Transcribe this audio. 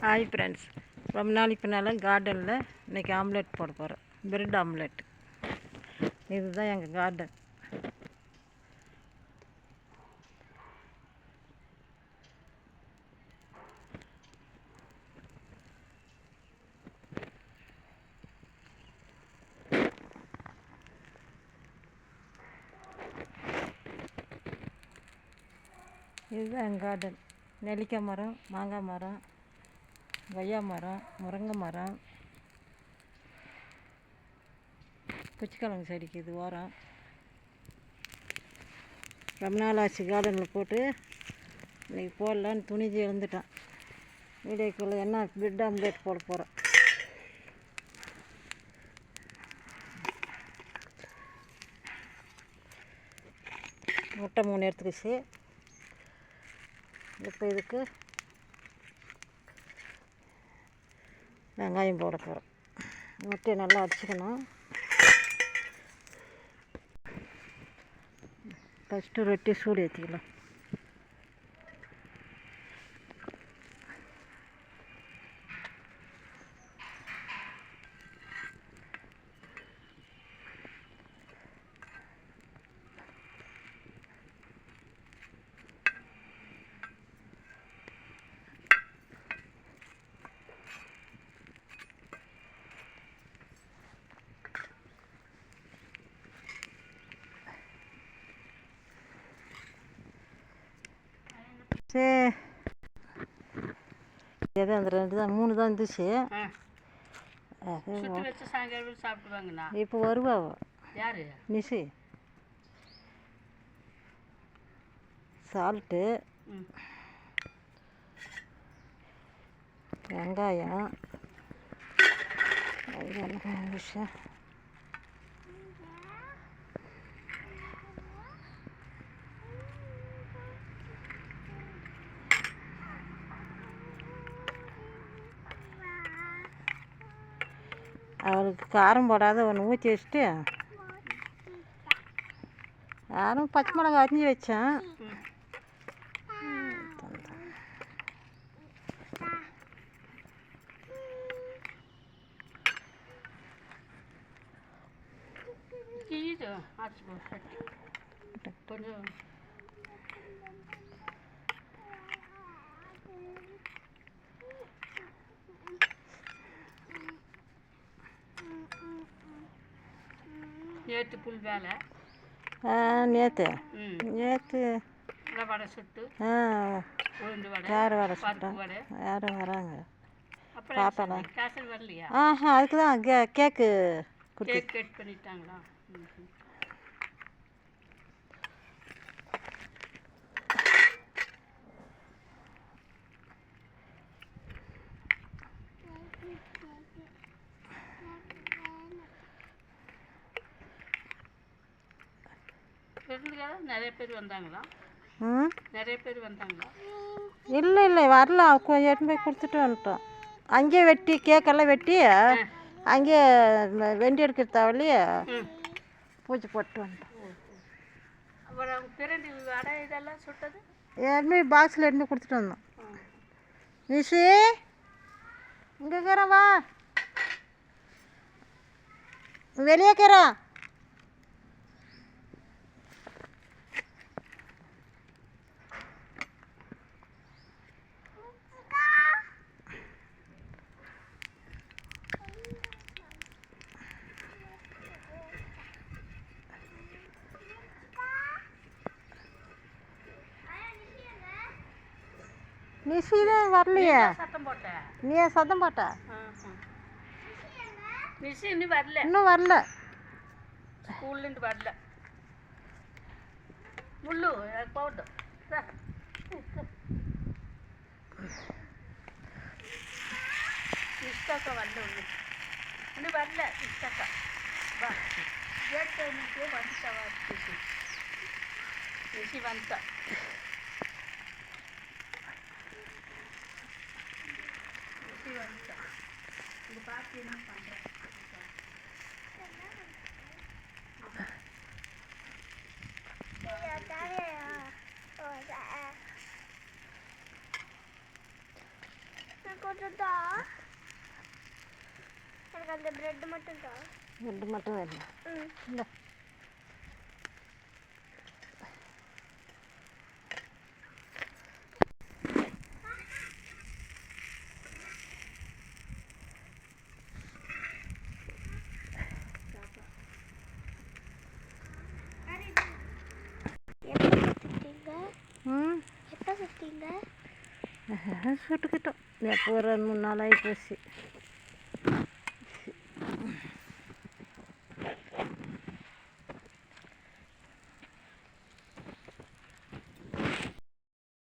Hi friends ரொம்ப நாளைக்கு பின்னால் கார்டனில் இன்றைக்கி ஆம்லெட் போட போகிறோம் பிரெட் ஆம்லெட் இதுதான் எங்கள் கார்டன் இதுதான் எங்கள் கார்டன் நெல்லிக்காய் மரம் மாங்காய் மரம் கொய்யா மரம் முருங்கை மரம் குச்சிக்கிழங்கு செடிக்கு இது ஓரம். ரொம்ப நாள் ஆச்சு கார்டனில் போட்டு இன்றைக்கி போடலான்னு துணிஞ்சு எழுந்துட்டான். வீடியோக்குள்ளே என்ன பிட் ஆம்லேட் போட போகிறோம் முட்டை மூணு எடுத்துக்கிச்சு. இப்போ இதுக்கு வெங்காயம் போட போகிறோம் முட்டையை நல்லா அடிச்சுக்கணும். ஃபஸ்ட்டு ரொட்டி சூடு ஏற்றிக்கலாம் சரி ஏதோ அந்த ரெண்டு தான் மூணு தான் இருந்துச்சு. இப்போ வருவா நிஷி. சால்ட்டு. வெங்காயம். விஷயம். அவருக்கு காரம் போடாத ஒன்று ஊற்றி வச்சுட்டு. யாரும் பச்சை மிளகா அரிஞ்சு வச்சேன். கொஞ்சம் நேற்று புல் வேலை. நேற்று நேற்று வடை சுட்டு. உளுந்து வடை யார் வடை யாரும் வராங்க. பாப்பாலாம். ஆஹா அதுக்கு தான் கே கேக்கு கேக் கட் பண்ணிட்டாங்களா? விருந்துக்காக நிறைய பேர் வந்தாங்களா? ம்? நிறைய பேர் வந்தாங்களா? இல்லை இல்லை வரல. எடுத்து போய் கொடுத்துட்டு வந்துட்டோம் அங்கேயே வெட்டி கேக்கெல்லாம் வெட்டி அங்கேயே வெண்டி எடுக்கிற தவலையே பூஜை போட்டு வந்துட்டோம் அப்புறம் பிரண்டி வடை இதெல்லாம் சுட்டது? எல்லாமே பாக்ஸில் எடுத்து கொடுத்துட்டு வந்தோம். நிஷி இங்கே இருக்கிறேன் வா. வெளியே இருக்கிறேன். நிஷி தான் வரலையே? சத்தம் போட்டேன் நீ ஏன் சத்தம் போட்ட? மிஸ் இன்னும் வரல. இன்னும் வரல. ஸ்கூல்லேருந்து வரல. முள்ளு எனக்கு போகட்டும் வா. இஷ்டாக்கா வரல ஒன்று இன்னும் வரல இஷ்டாக்கா வா. கேட் டைமுக்கே வந்துட்டா? வா மிஸ்ஸி மிஸ்ஸி வந்துட்டா மிஸ்ஸி வந்துட்டா இது பார்த்து என்ன பண்ணுறேன் கொஞ்சம் தா எனக்கு அந்த பிரெட் மட்டும் தா ரெண்டு மட்டும் வேணும்? ம். போட்டீங்க சுட்டுக்கிட்டோம். எப்போ ஒரு மூணு நாள் போச்சு.